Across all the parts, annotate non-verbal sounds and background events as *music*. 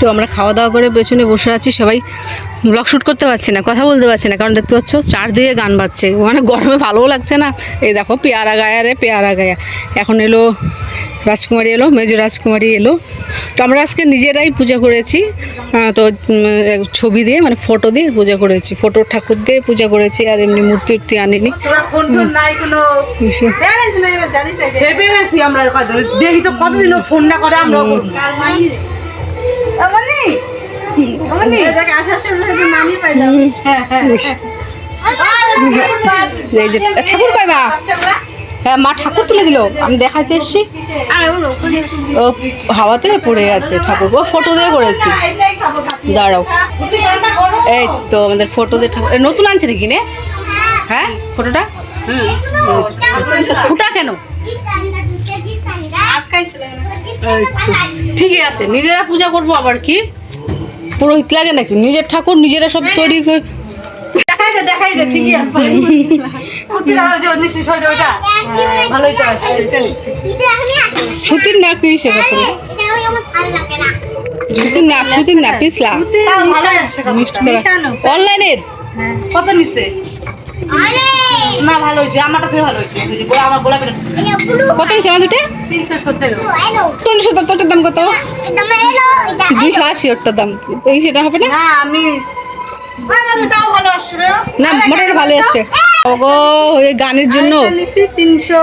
তো আমরা খাওয়া দাওয়া করে পেছনে বসে আছি সবাই ব্লগ শ্যুট করতে পারছি না কথা বলতে পারছি না কারণ দেখতে পাচ্ছ চারদিকে গান বাজছে মানে গরমে ভালোও লাগছে না। এই দেখো পেয়ারা গায়া রে পেয়ারা গায়া। এখন এলো রাজকুমারী এলো মেজো রাজকুমারী এলো। তো আমরা আজকে নিজেরাই পূজা করেছি তো ছবি দিয়ে মানে ফটো দিয়ে পূজা করেছি। ফটো ঠাকুর দিয়ে পূজা করেছি আর এমনি মূর্তি উর্তি আনিনি। তোরা ফোন টোন নাই কোনো? ভেবে গেছি আমরা কত দেখি তো কতদিন ও ফোন না করে আমরা ঠাকুর কয় মা? হ্যাঁ মা ঠাকুর তুলে দিল। আমি দেখাতে এসছি। ও হাওয়াতে পড়ে আছে ঠাকুর। ও ফটো দিয়ে করেছি। দাঁড়াও। এই তো আমাদের ফটো দিয়ে ঠাকুর। নতুন আনছে নাকি নে? হ্যাঁ ফটোটা ফুটা কেন? এই তো, ঠিকই আছে নিজেরা পূজা করব আবার কি? পুরোহিত লাগে নাকি? নিজের ঠাকুর নিজেরা সব তৈরি করে দেখাই দে দেখাই দে ঠিকই আছে। কুর্তি রাখা যে নিশ্চয়ই শরীর ওটা। ভালোই তো আছে সুতির না কি সেটা করে সুতির না সুতির না পিছলা তাও ভালোই আছে মিক্সড করা অনলাইনের? কত নিছে? না ভালো হয়েছে। আমারটা থেকে ভালো হয়েছে। আমার গোলাপের কত নিচ্ছে আমার দুটো? তিনশো সত্তর। তোরটার দাম কত? দুইশো আশি ওরটার দাম। এই সেটা হবে না? আমি না মোটামুটি ভালো আসছে। ওগো ওই গানের জন্য। তিনশো।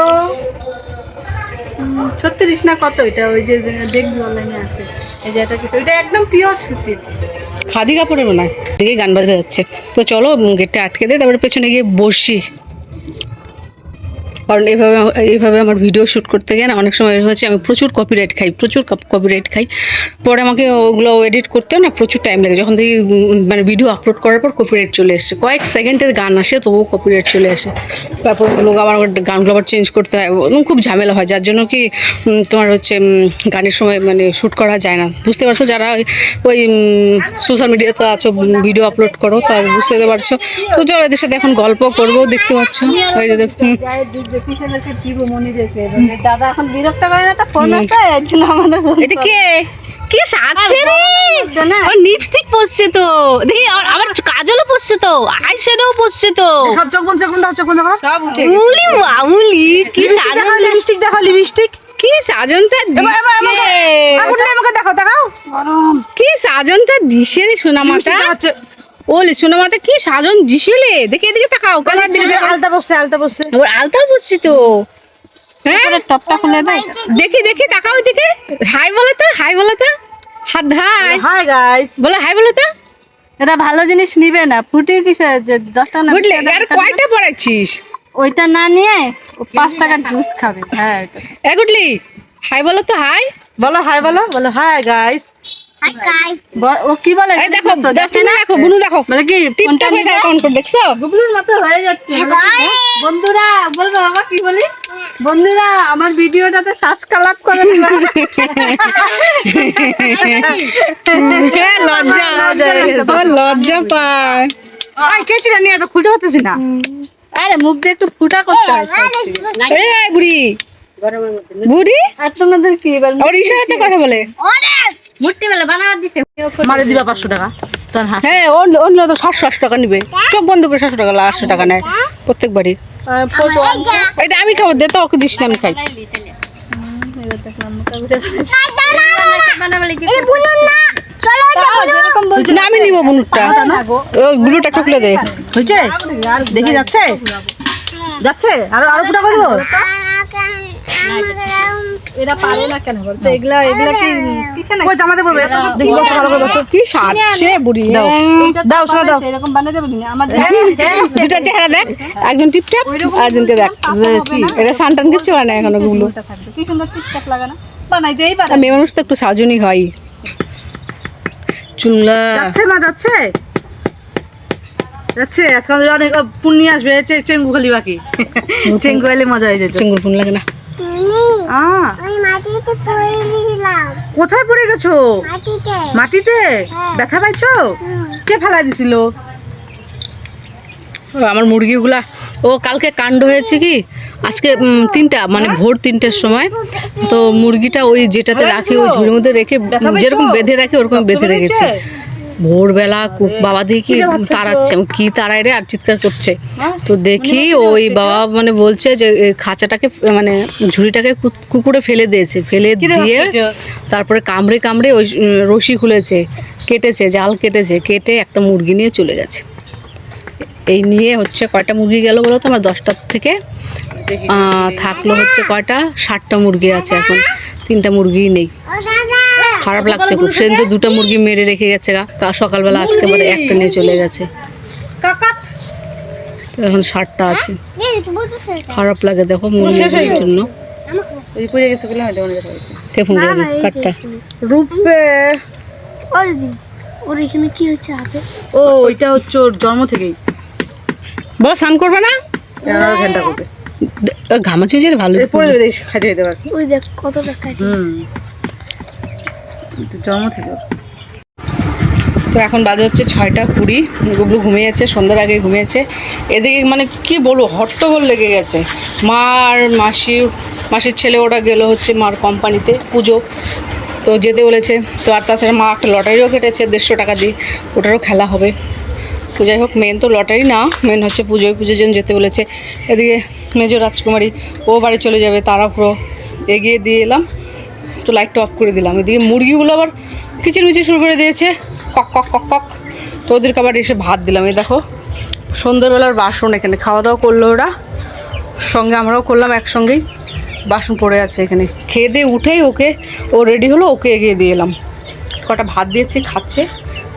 ছত্রিশ না কত এটা? ওই যে দেখবি অনলাইনে আছে। এই যে এটা কিছু এটা একদম পিওর সুতির খাদি কাপড়ের মনে হয় দিকে গান বাজতে যাচ্ছে। তো চলো গেটটা আটকে দে, তারপরে পেছনে গিয়ে বসি কারণ এইভাবে আমা- এইভাবে আমার ভিডিও শ্যুট করতে গিয়ে না অনেক সময় হচ্ছে আমি প্রচুর কপিরাইট খাই, প্রচুর কপিরাইট খাই। পরে আমাকে ওগুলো এডিট করতে না প্রচুর টাইম লাগে। যখন থেকে মানে ভিডিও আপলোড করার পর কপিরাইট চলে এসছে। কয়েক সেকেন্ডের গান আসে, তবুও কপিরাইট চলে আসে। তারপর লোক আবার গানগুলো আবার চেঞ্জ করতে হয়। এবং খুব ঝামেলা হয়, যার জন্য কি তোমার হচ্ছে গানের সময় মানে শ্যুট করা যায় না। বুঝতে পারছ? যারা ওই- ওই সোশ্যাল মিডিয়াতে আছো ভিডিও আপলোড করো, তার বুঝতে পারছ। তো চলো এদের সাথে এখন গল্প করব, দেখতে পাচ্ছ? ওই যে দিব মনি দাদা এখন বিরক্ত করে না তো? ফোন আছে? এর জন্য আমাদের এটা কে? কি সাজছে রে? ও লিপস্টিক পরছে তো। দেখি আবার- আবার কাজলও পরছে তো। আইশ্যাডোও পরছে তো। সব চোখ বন্ধ চোখ বন্ধ চোখ বন্ধ করো। সব উঠে কি সাজন লিপস্টিক দেখো লিপস্টিক কি সাজনটা দিছে আমাকে দেখো দেখাও। কি সাজনটা দিছে রে সোনামাটা? ওলে সোনামাটা কি সাজন দিছিলে দেখি এদিকে তাকাও ক্যামেরার দিকে তাকাও। আলতা বসছে আলতা বসছে। ওর আলতাও পরছি তো। হ্যাঁ? টপটা খুলে দেয় দেখি দেখি তাকাও এদিকে। হাই বলো তো হাই বলো তো। হাত হাই হাই গাইস বলো হাই বলো তো। এটা ভালো জিনিস নিবে না ফুটে কিসে যে দশ টাকা না বুঝলে আর কয়টা পড়াচ্ছিস? ওইটা না নিয়ে ও পাঁচ টাকার জুস খাবে। হ্যাঁ এ গুডলি হাই বলো তো হাই। বলো হাই বলো বলো হাই গাইস ও কি বলে? এই দেখো দেখো তুমি দেখো বুনু দেখো। বলে কি টিপটপ এটা অ্যাকাউন্ট করে দেখছ? গুবলুর মতো হয়ে যাচ্ছে। বন্ধুরা বলব বাবা কি বলি বন্ধুরা আমার ভিডিওটাতে সাবস্ক্রাইব করে লজ্জা? পায়। আই কেচিটা নিয়ে? তো খুলতে পারতেছি না। আরে মুখ দিয়ে একটু ফুটা করতে হয় বুড়ি। বুড়ি? আর তোমাদের কি? এবার ওর ইশারাতে কথা বলে। মূর্তি বেলা বানানো দিছে মারে দিবা পাঁচশো টাকা? হ্যাঁ অন্য অন্য তো সাতশো আটশো টাকা নিবে। চোখ বন্ধ করে সাতশো টাকা আটশো টাকা নেয় প্রত্যেক বাড়ি এটা আমি খাব দে তো ওকে দিস না আমি খাই। না। আমি নিবো বুনুরটা। ব্লুটা টুকলে দে। হয়েছে? দেখি যাচ্ছে? যাচ্ছে? আরও আরও ফুটা করে দেবো? এরা পারে না কেন বলতো? এগুলা এগুলা কি কিসে না জামাতে পড়বে দেখি বসো ভালো করে বসো। কি সাজছে বুড়ি? দাও। দাও শোনা দাও এরকম বানিয়ে দেবো আমার দুটা চেহারা দেখ একজন টিপটাপ আর একজনকে দেখ। এটা সানটান কিচ্ছু হয় না এখন ওগুলো। কি সুন্দর লাগানো। বানাইতেই পারে মেয়ে মানুষ তো একটু সাজনই হয়। চুলা যাচ্ছে মা যাচ্ছে। যাচ্ছে অনেক পুণ্য আসবে চেঙ্গু খালি বাকি। চেঙ্গু এলে মজা হয়ে যেত। চেঙ্গুর ফোন লাগে না। আহ, আমি মাটিতে পড়ে দিয়েছিলাম কোথায় পড়ে গেছো? মাটিতে। মাটিতে? ব্যথা পাইছো? কে ফেলা দিছিল? আমার মুরগিগুলা। ও কালকে কাণ্ড হয়েছে কি? আজকে তিনটা মানে ভোর তিনটের সময়। তো মুরগিটা ওই যেটাতে রাখি ওই ঝুড়ির মধ্যে রেখে যেরকম বেঁধে রাখি ওরকম বেঁধে রেখেছে? ভোরবেলা বাবা দেখি তাড়াচ্ছে কি তাড়াই রে আর চিৎকার করছে? তো দেখি ওই বাবা মানে বলছে যে খাঁচাটাকে মানে ঝুড়িটাকে কুকুরে ফেলে দিয়েছে ফেলে দিয়ে তারপরে কামড়ে কামড়ে ওই রশি খুলেছে কেটেছে জাল কেটেছে কেটে একটা মুরগি নিয়ে চলে গেছে। এই নিয়ে হচ্ছে কয়টা মুরগি গেল বলো তো? আমার দশটার থেকে থাকল হচ্ছে কয়টা? ষাটটা মুরগি আছে এখন তিনটা মুরগি নেই। খারাপ লাগছে খুব। সেদিন তো দুটো মুরগি মেরে রেখে গেছে গা। তা সকালবেলা আজকে মানে একটা নিয়ে চলে গেছে। এখন ষাটটা আছে। খারাপ লাগে দেখো হয়ে মুরগির জন্য। ওই পড়ে গেছে বলে হয়তো মনে দেখা হয়েছে কে ফোন করবে কাঠটা রূপে। ওর এখানে কি হচ্ছে হাতে? ও ওইটা হচ্ছে ওর জন্ম থেকেই। বস স্নান করবে না? এগারো ঘণ্টা করবে। ঘামাচি হয়েছে ভালো পড়ে যাবে। দেখি খাইতে ওই দেখ তো জন্ম থেকে। তো এখন বাজে হচ্ছে ছয়টা কুড়ি গুবলু ঘুমিয়েছে, সন্ধ্যার আগে ঘুমিয়েছে। এদিকে মানে কি বলব, হট্টগোল লেগে গেছে। মা আর মাসি, মাসির ছেলে ওরা গেল হচ্ছে মার কোম্পানিতে পুজো। তো যেতে বলেছে। তো আর তাছাড়া মা একটা লটারিও কেটেছে, দেড়শো টাকা দিয়ে। ওটারও খেলা হবে। তো যাই হোক মেন তো লটারি না মেন হচ্ছে পুজোয় পুজোর জন্য যেতে বলেছে। এদিকে মেজো রাজকুমারী, ও বাড়ি চলে যাবে পুরো এগিয়ে দিয়ে এলাম। তো লাইটটা অফ করে দিলাম। এদিকে মুরগিগুলো আবার কিচিরমিচির শুরু করে দিয়েছে। কক কক কক কক। তো ওদেরকে আবার এসে ভাত দিলাম। এই দেখো, সন্ধ্যেবেলার বাসন এখানে। খাওয়া দাওয়া করল ওরা। সঙ্গে আমরাও করলাম একসঙ্গেই। বাসন পড়ে আছে এখানে। খেয়ে দিয়ে উঠেই ওকে, ও রেডি হলো, ওকে এগিয়ে দিয়ে এলাম। কটা ভাত দিয়েছি, খাচ্ছে।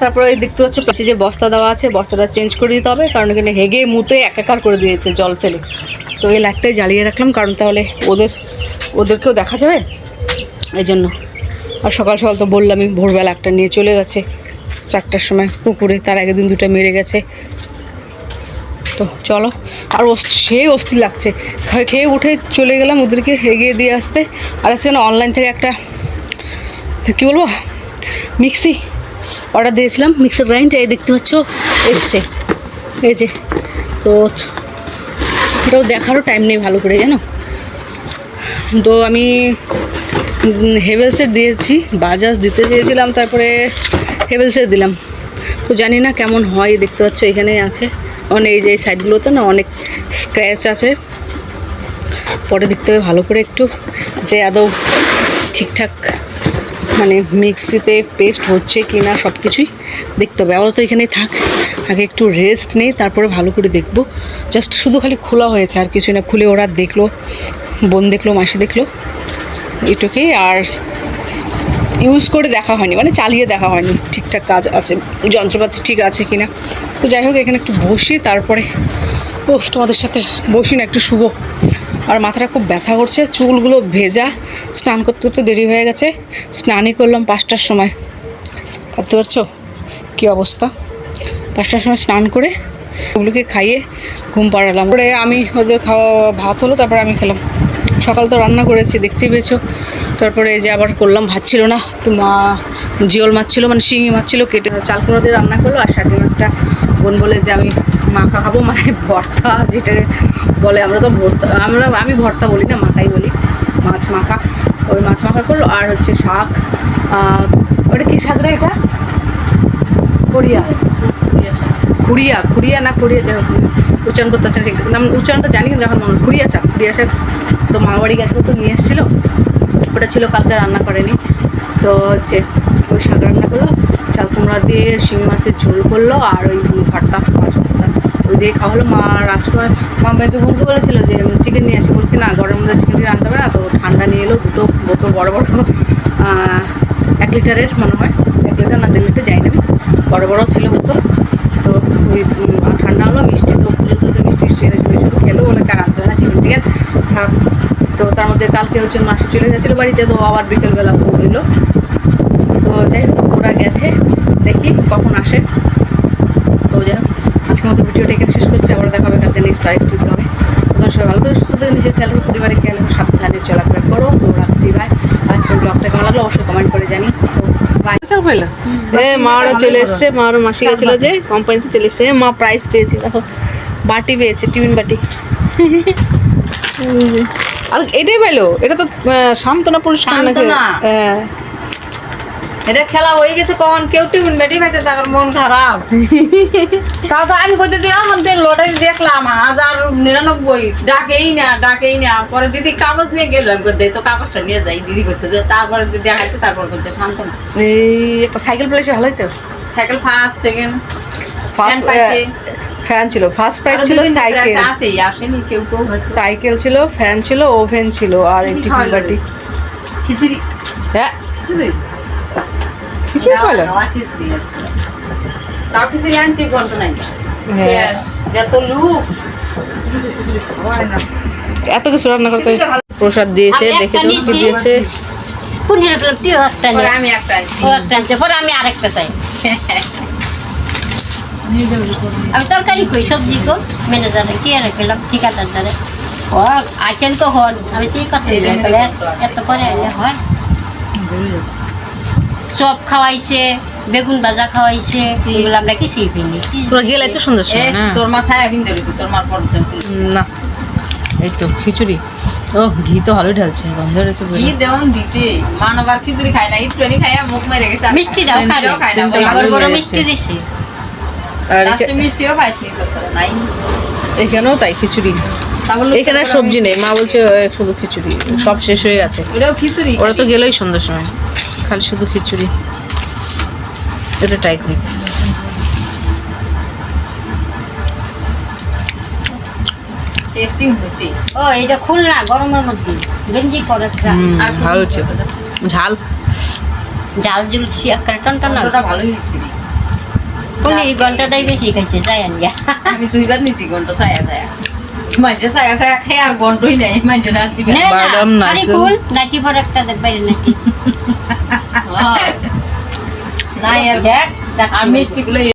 তারপরে এই দেখতে পাচ্ছ পাচ্ছি যে বস্তা দেওয়া আছে, বস্তাটা চেঞ্জ করে দিতে হবে, কারণ এখানে হেগে মুতে একাকার করে দিয়েছে জল ফেলে। তো এই লাইটটাই জ্বালিয়ে রাখলাম, কারণ তাহলে ওদের, ওদেরকেও দেখা যাবে। এই জন্য আর সকাল সকাল তো বললামই, ভোরবেলা একটা নিয়ে চলে গেছে। চারটার সময় পুকুরে, তার আগের দিন দুটো মেরে গেছে। তো চলো, আর সেই অস্থির লাগছে। খেয়ে উঠে চলে গেলাম ওদেরকে এগিয়ে দিয়ে আসতে। আর আজকে না অনলাইন থেকে একটা, কী বলব মিক্সি অর্ডার দিয়েছিলাম মিক্সার গ্রাইন্ড এই দেখতে পাচ্ছ, এসছে। এই যে, তো এটাও দেখারও টাইম নেই ভালো করে, জানো? তো আমি হেভেলসের দিয়েছি বাজাজ দিতে চেয়েছিলাম, তারপরে হেভেলসের দিলাম। তো জানি না কেমন হয়, দেখতে পাচ্ছ এখানে আছে। মানে এই যে সাইডগুলোতে না অনেক স্ক্র্যাচ আছে। পরে দেখতে হবে ভালো করে একটু যে আদৌ ঠিকঠাক মানে মিক্সিতে পেস্ট হচ্ছে কি না সব কিছুই দেখতে হবে। আবার তো এখানেই থাক, আগে একটু রেস্ট নেই, তারপরে ভালো করে দেখব। জাস্ট শুধু খালি খোলা হয়েছে, আর কিছু না। খুলে ওরা দেখল, বোন দেখল, মাসি দেখল। এটুকুই আর ইউজ করে দেখা হয়নি মানে চালিয়ে দেখা হয়নি। ঠিকঠাক কাজ আছে, যন্ত্রপাতি ঠিক আছে কি না তো যাই হোক, এখানে একটু বসি, তারপরে ও তোমাদের সাথে বসি না, একটু শুভ আর মাথাটা খুব ব্যথা করছে, চুলগুলো ভেজা, স্নান করতে করতে দেরি হয়ে গেছে, স্নানই করলাম পাঁচটার সময়। ভাবতে পারছ কী অবস্থা? পাঁচটার সময় স্নান করে ওগুলোকে খাইয়ে ঘুম পাড়ালাম। পরে আমি ওদের খাওয়া ভাত হলো, তারপরে আমি খেলাম। সকাল তো রান্না করেছি দেখতেই পেয়েছ। তারপরে এই যে আবার করলাম ভাত ছিল না একটু মা জিওল মাছ ছিল মানে শিঙি মাছ ছিল কেটে চালকুড়ো দিয়ে রান্না করল আর শাটি মাছটা বোন বলে যে আমি মাখা খাব মানে ভর্তা যেটা বলে আমরা তো ভর্তা আমরা আমি ভর্তা বলি না মাখাই বলি মাছ মাখা ওই মাছ মাখা করল আর হচ্ছে শাক ওটা কী শাক রে এটা? করিয়া খুড়িয়া খুড়িয়া না খুড়িয়া যাই হোক, উচ্চারণ করতে উচ্চারণটা জানি কিন্তু এখন মনে খুড়িয়া শাক খুড়িয়া শাক তো মামাবাড়ি গেছিল তো নিয়ে এসেছিল। ওটা ছিল, কালকে রান্না করেনি। তো হচ্ছে ওই শাক রান্না করল, চাল কুমড়া দিয়ে শিঙি মাছের ঝোল করল, আর ওই ভর্তা, মাছ ভর্তা। ওই দিয়ে খাওয়া হলো। মা রাজকুমার মা মেজো বোনকে বলেছিল যে চিকেন নিয়ে আসি। বলছি, না গরমের মধ্যে চিকেন দিয়ে রান্না হবে না। তো ঠান্ডা নিয়ে এলো দুটো বোতল বড় বড় এক লিটারের মনে হয়। এক লিটার না, দেড় লিটার, যাই না। বড় বড় ছিল বোতল তো ওই উম, ঠান্ডা হলো মিষ্টি তো পুজো তো মিষ্টি মিষ্টি এনেছিল শুধু খেলো বলে কার আনতে না চিকেন টিকেন থাক তো মধ্যে হচ্ছে মাসি চলে গেছিল বাড়িতে তো আবার বিকেলবেলা ও এলো তো যাই হোক ওরা গেছে দেখি কখন আসে। তো যাই হোক আজকের মতো ভিডিওটা এখানে শেষ করছি আবার দেখাবে কালকে নেক্সট আরেকটি হবে তোমার সবাই ভালো করে সুস্থ থেকে নিজের খেয়াল রেখো, পরিবারের খেয়াল রেখো, সাবধানে চলাফেরা করো তো রাখছি ভাই আজকের ব্লগটা কেমন লাগল অবশ্যই কমেন্ট করে জানি বাই স্যার মা ওরা চলে এসছে মাসি গেছিল যে কোম্পানিতে চলে এসছে। মা প্রাইস পেয়েছে দেখো বাটি পেয়েছে টিফিন বাটি। আর এটাই পেল এটা তো আহ, সান্ত্বনা পুরস্কার নাকি? হ্যাঁ। এটা খেলা হয়ে গেছে কখন? কেউ টিফিন বেটি পাইছে তার মন খারাপ। তাও তো আমি কইতে দিই আমাদের লটারি দেখলাম হাজার নিরানব্বই। ডাকেই না ডাকেই না। পরে দিদি কাগজ নিয়ে গেল একবার দেয় তো কাগজটা নিয়ে যাই। দিদি করতে যে তারপরে দিদি দেখাইছে তারপর করতে শান্ত না এই একটা সাইকেল পেলেছে ভালোই তো। Cycle first second first fan ছিল। ফার্স্ট প্রাইজ ছিল সাইকেল আসেই আসেনি কেউ কেউ হয়তো। সাইকেল ছিল ফ্যান ছিল ওভেন ছিল আর একটি বাটি খিচুড়ি। হ্যাঁ। খিচুড়ি? আছে। তাও খিচুড়ি আনছি গল্প নাই। হ্যাঁ। যত লুক। এত কিছু রান্না করতে প্রসাদ দিয়েছে দেখে তো কি। দিয়েছে। পুনের তুই একটা আমি একটা আনছি। ও একটা আনছে, পরে আমি আরেকটা চাই। *laughs* আমি তরকারি কই সবজি কো ম্যানেজারে কি আর খেলাম? ঠিকাদার দ্বারে ও আছেন তো হন আমি ঠিক কথা এই তো এত এলে হয়? চপ খাওয়াইছে বেগুন ভাজা খাওয়াইছে এগুলো আমরা কিছুই ফেলি পুরো গেলে তো সুন্দর না তোর ধরেছি তোর মার পর না এই তো খিচুড়ি। ও ঘি তো ভালোই ঢালছে গন্ধ রয়েছে কি দেওয়ান দিছে। মানবার খিচুড়ি খায় না একটুখানি খাইয়া মুখ মেরে গেছে। মিষ্টি দাও খায় না, বড় বড় মিষ্টি দিছি। আর মিষ্টিও পাইসনি নাই। এখানেও তাই খিচুড়ি। এখানে সবজি নেই মা বলছে শুধু খিচুড়ি সব শেষ হয়ে গেছে। ওরাও খিচুড়ি ওরা তো গেলোই সন্ধ্যার সময় খালি শুধু খিচুড়ি। এটা ট্রাই করি। টেস্টিং হয়েছে। ও এটা খুলনা গরমের মধ্যে। গেঞ্জি। আর ভালো হচ্ছে ঝাল। জাল জুলছি একটা টন টন ভালোই হয়েছে। কোন এই ঘন্টাটাই বেশি খাইছে যাই আনিয়া। আমি দুইবার নিছি ঘন্ট ছায়া ছায়া। মাঝে ছায়া ছায়া খেয়ে আর ঘন্টই নাই মাঝে রাত দিবে। না না নারকেল। কুল নাকি পর একটা দেখ বাইরে নাকি। *laughs* নাই আর দেখ দেখ। আর মিষ্টি গুলো